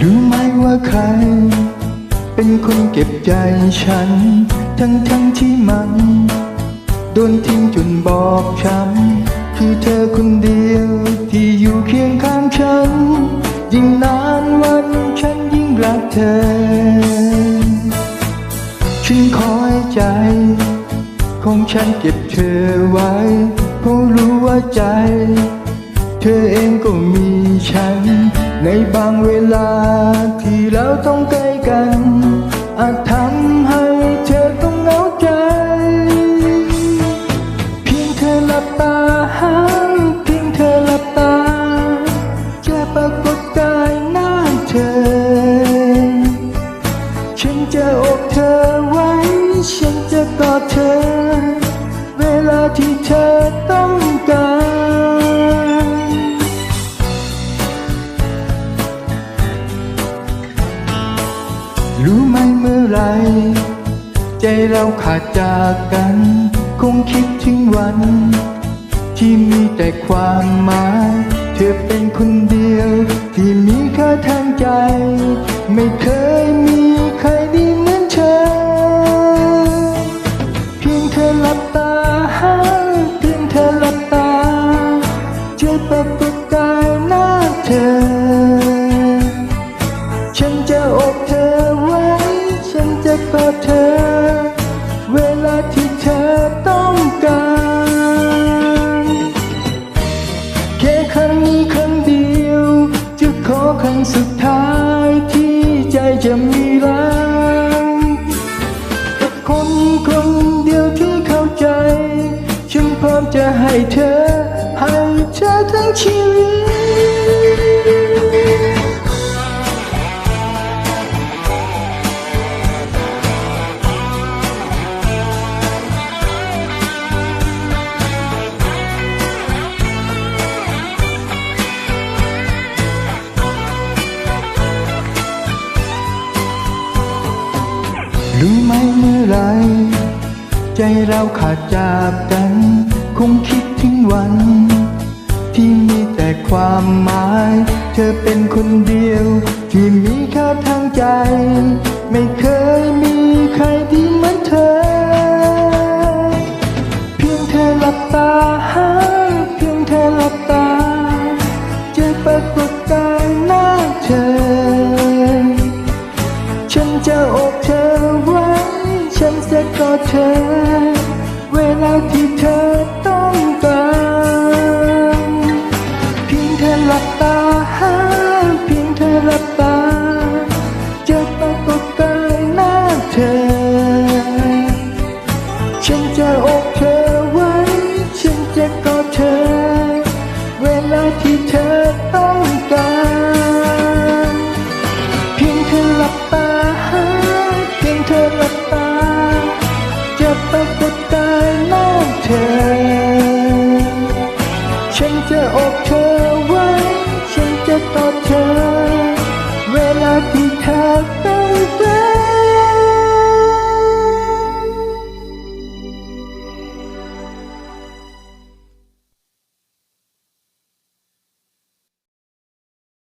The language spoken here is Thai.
รู้ไหมว่าใคร เป็นคนเก็บใจฉัน ทั้งทั้งที่มัน โดนทิ้งจนบอบช้ำคือเธอคนเดียวที่อยู่เคียงข้างฉัน ยิ่งนานวันฉันยิ่งรักเธอ ฉันคอยใจ ของฉันเก็บเธอไว้เพราะรู้ว่าใจ เธอเองก็มีฉัน ในบางเวลาที่เราต้องใกล้กันอาจท รู้ไหมเมื่อไร ใจเราขาดจากกัน คงคิดถึงวัน ที่มีแต่ความหมาย เธอเป็นคนเดียว ที่มีค่าทางใจ ไม่เคยมี กอเธอ เวลาที่เธอต้องการ แค่ครั้งนี้ครั้งเดียว จะขอครั้งสุดท้ายที่ใจจะมีรักกับคนคนเดียวที่เข้าใจ ฉันพร้อมจะให้เธอ ให้เธอทั้งชีวิต รู้ไหมเมื่อไร ใจเราขาดจากกัน คงคิดถึงวัน ที่มีแต่ความหมาย เธอเป็นคนเดียว ที่มีค่าทางใจ ไม่เคยมี ฉันจะกอดเธอ เวลาที่เธอต้องการเพียงเธอหลับตา ปรากฏกายน้าเธอ ฉันจะอบเธอไว้ ฉันจะตอบเธอ เวลาที่เธอ